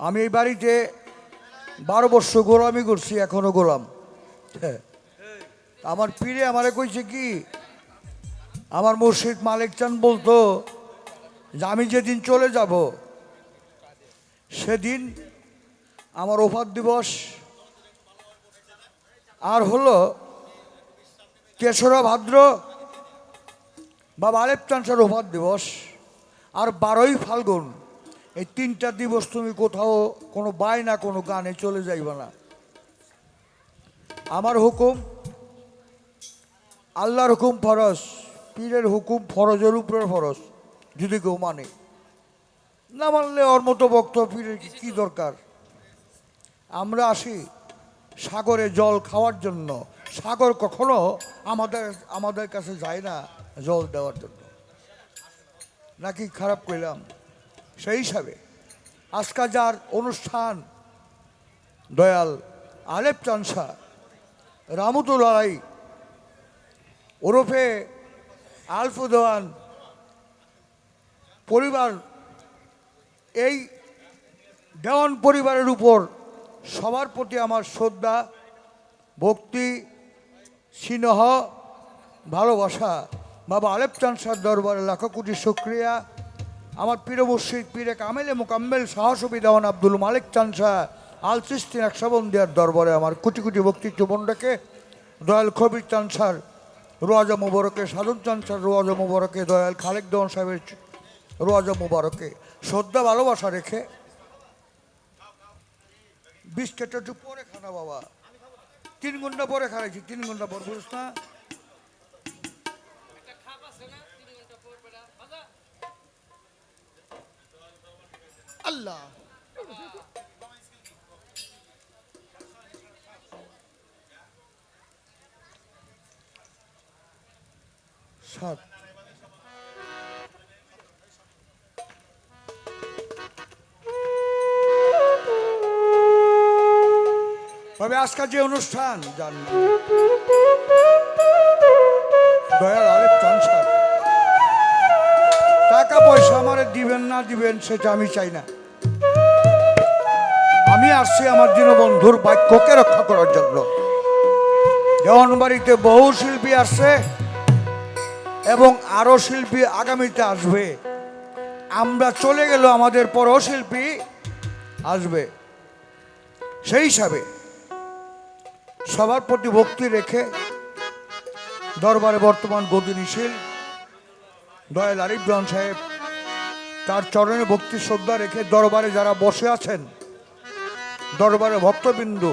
আমি এই বাড়িতে বারো বছর গোলামি করছি, এখনও গোলাম। আমার পীরে আমারে কইছে কি, আমার মুর্শিদ মালিক চান বলতো যে আমি যেদিন চলে যাব, সেদিন আমার ওফার দিবস আর হলো তেসরা ভাদ্র বা আলেপ চান্সার ওফার দিবস, আর বারোই ফাল্গুন এই তিনটা দিবস তুমি কোথাও কোনো বায়না কোনো গানে চলে যাইবে না। আমার হুকুম, আল্লাহর হুকুম ফরজ, পীরের হুকুম ফরজের উপরে ফরজ, যদি কেউ মানে। না মানলে ওর মতো বক্তব্য পীরের কি- দরকার? আমরা আসি সাগরে জল খাওয়ার জন্য। সাগর কখনো আমাদের আমাদের কাছে যায় না জল দেওয়ার জন্য। নাকি খারাপ করলাম সেই হিসাবে আজকা যার অনুষ্ঠান দয়াল আলেপ চানসা রামুতুলাই ওরফে আলফু দেওয়ান পরিবার, এই দেওয়ান পরিবারের উপর সবার প্রতি আমার শ্রদ্ধা, ভক্তি, স্নেহ, ভালোবাসা। বাবা আলেপ চানসার দরবারে লাখো কোটি শুক্রিয়া। আমার পীর মুর্শিদ, পীরে কামেলে মোকাম্মেল সাহসবী দেওয়ান আব্দুল মালিক চানসা আল সৃষ্টি একশাবন্দিয়ার দরবারে আমার কোটি কোটি ভক্তি চুবনটাকে দয়াল কবির চানসার রোয়াজা মুবারকে, সাধন চানসার রোয়াজা মুবারকে, দয়াল খালেক দেওয়ান সাহেবের রোয়াজা মুবারকে। শ্রদ্ধা, ভালোবাসা রেখে। বিস্কেটটা একটু পরে খানা বাবা। তিন ঘণ্টা পরে খাইছি, তিন ঘণ্টা পর, বুঝছ না? আল্লাহ তবে আজকাল যে অনুষ্ঠান, জান দয়াল আরেক টাকা পয়সা আমার দিবেন না দিবেন, সেটা আমি চাই না। আমি আসছি আমার দীনবন্ধুর বাক্যকে রক্ষা করার জন্য। যেমন দেওয়ানবাড়িতে বহু শিল্পী আসছে এবং আরও শিল্পী আগামীতে আসবে। আমরা চলে গেল আমাদের পরও শিল্পী আসবে। সেই হিসাবে সবার প্রতি ভক্তি রেখে দরবারে বর্তমান গদিনীশীল দয়াল আরিফ সাহেব, তার চরণে ভক্তি শ্রদ্ধা রেখে দরবারে যারা বসে আছেন দরবারে ভক্তবিন্দু,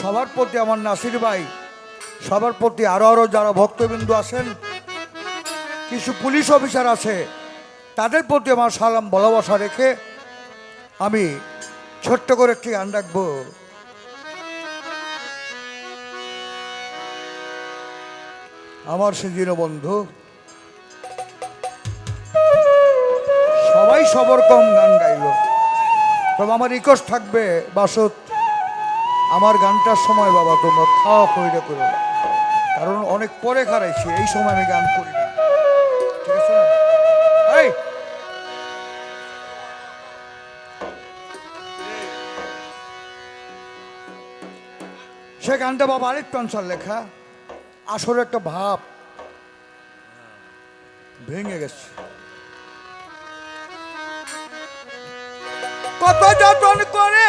সবার প্রতি আমার নাসির ভাই, সবার প্রতি আরও আরও যারা ভক্তবিন্দু আছেন, কিছু পুলিশ অফিসার আছে, তাদের প্রতি আমার সালাম ভালোবাসা রেখে আমি ছোট্ট করে একটি গান রাখব। আমার সে বন্ধু, সবাই সবরকম গান গাইল। তবে আমার রিকোয়েস্ট থাকবে বাসত আমার গানটার সময় বাবা, তোমরা খাওয়া কইরে করো। কারণ অনেক পরে খারাইছি, এই সময় আমি গান করি না। ঠিক আছে? সে গানটা বাবা আরেকটু আনসার লেখা। আসলে একটা ভাব। ভেঙে গেছে। কত যতন করে।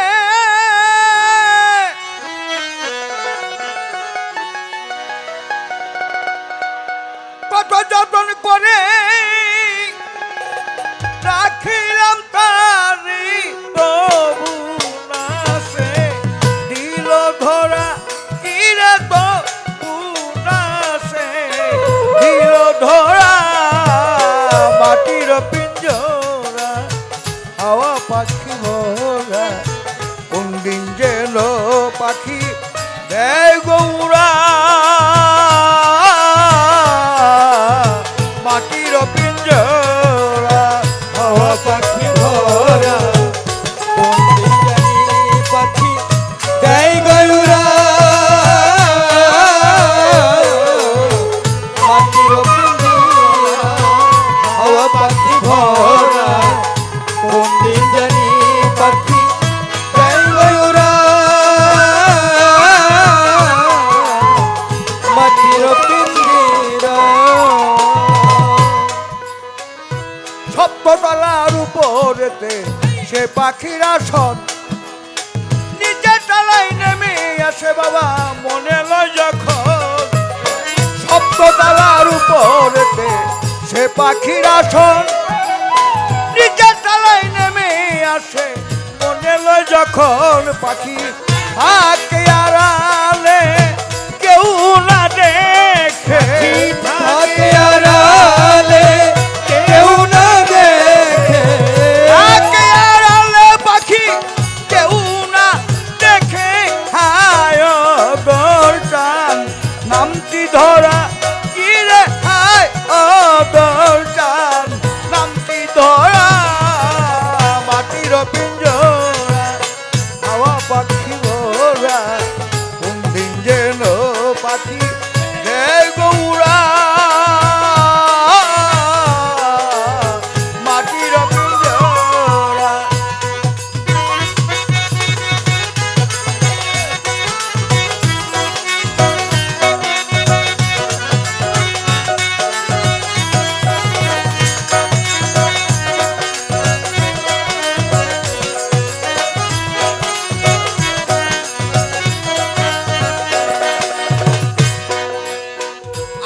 কত যতন করে। পাখি পাখিরা আসন নেমে আসে। মনে যখন পাখি আড়ালে কেউ না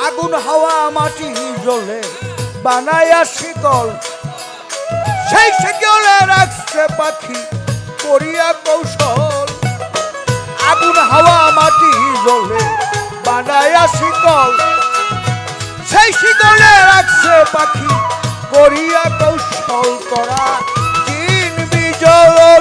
আগুন হাওয়া মাটি জ্বলে বানায়া শিকল সেই শিকলে রাখছে পাখি করিয়া কৌশল। আগুন হাওয়া মাটি জ্বলে বানায়া শীতল। সেই শিকলে রাখছে পাখি করিয়া কৌশল করা। দিন বিজয়ী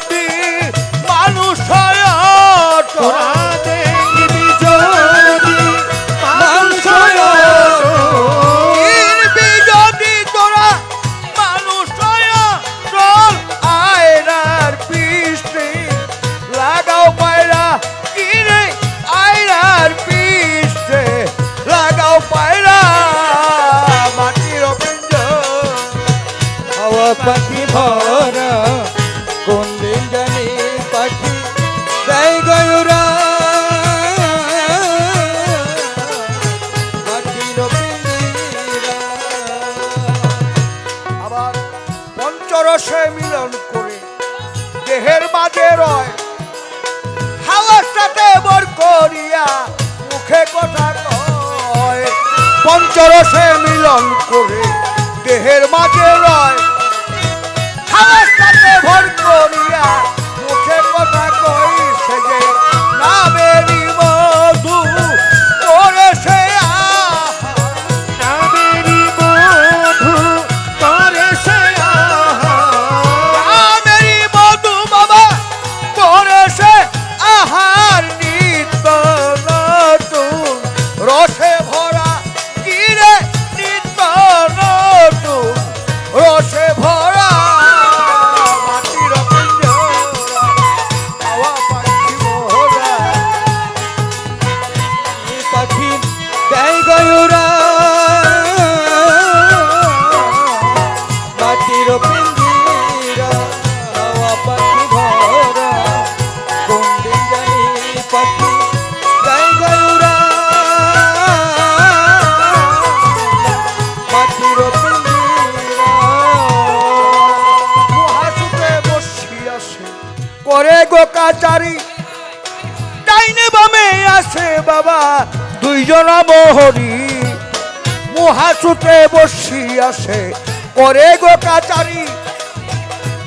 হাওয়া পাখি ভরা। কোন দিন জানি পাখি দেয় মিলন করে দেহের মাঝে রয়। হাওয়ার সাথে বর করিয়া মুখে কথা কয়। পঞ্চরসে মিলন করে দেহের মাঝে রয়। সাথে ভর করিয়া মুখে কথা কই সে যে নামেরই করে গো কাচারি। ডাইনে বামে আছে বাবা দুইজনা মোহরি। মহাসুতে বসিয়াছে করে গো কাচারি।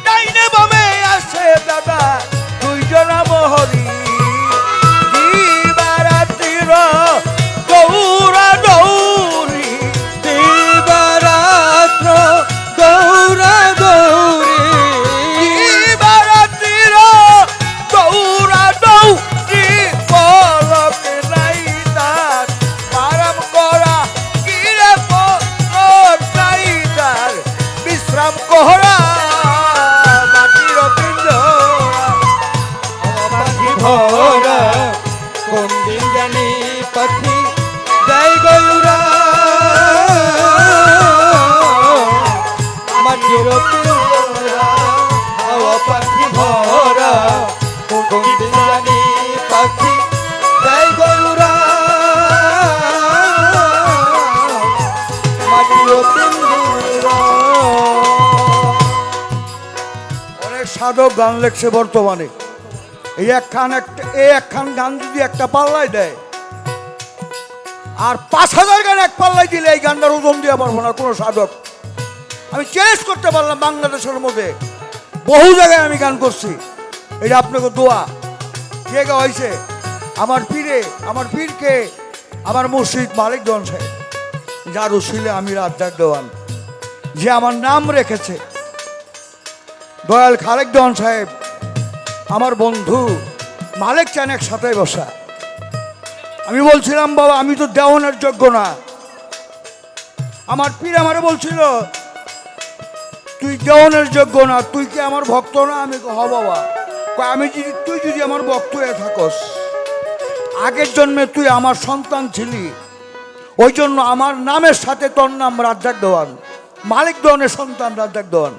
ডাইনে বামে আসে দাদা দুইজনা মোহরি। দিবারাত্রির অনেক সাধক গান লেখছে বর্তমানে। এই একখান একটা এই একখান গান যদি একটা পাল্লায় দেয়, আর পাঁচ হাজার গান এক পাল্লাই দিলে এই গানটার ওজন দিয়ে পারব না কোনো সাধক। আমি চ্যালেঞ্জ করতে পারলাম বাংলাদেশের মধ্যে। বহু জায়গায় আমি গান করছি। এটা আপনাকে দোয়া। কে হয়েছে? আমার পীরে, আমার পীরকে, আমার মুর্শিদ মালিক দন সাহেব। যার উশিলে আমি রাজ্জাক দেওয়ান। যে আমার নাম রেখেছে। দয়াল খালেক দেওয়ান সাহেব, আমার বন্ধু মালিক চান একসাথে বসা। আমি বলছিলাম, বাবা, আমি তো দেওয়ানের যোগ্য না। আমার পীর আমারে বলছিল তুই দেওয়ানের যোগ্য না, তুই কি আমার ভক্ত না? আমি হ, বাবা। আমি যদি তুই যদি আমার ভক্ত হয়ে থাকস, আগের জন্মে তুই আমার সন্তান ছিলি। ওই জন্য আমার নামের সাথে তোর নাম রাজ্জাক দেওয়ান। মালিক দেওয়ানের সন্তান রাজ্জাক দেওয়ান।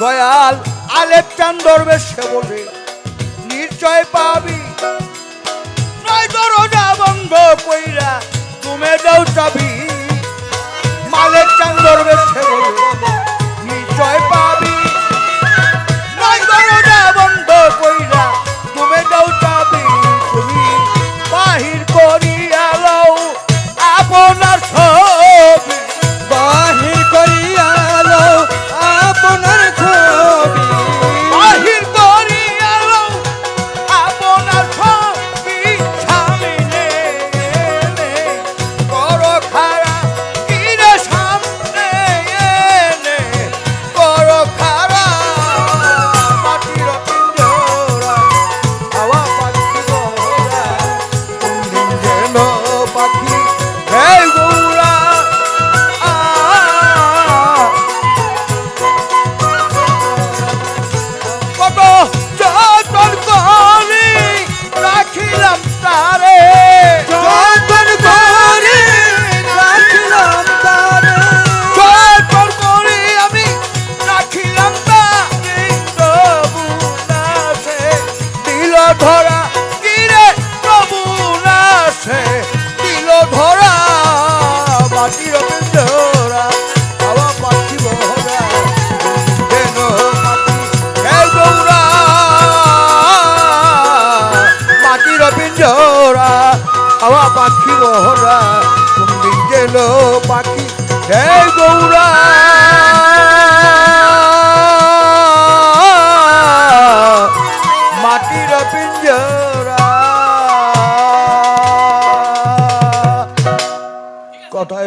দয়াল আলেপ চান ধরবে সে বলে, নিশ্চয় পাবি নয় দরজা বন্ধ কইরা তুমি দাও চাবি। মালের চান ধরবে নিশ্চয় Ceará পাখি বহরা তুমি গেল পাখি। হে গৌরা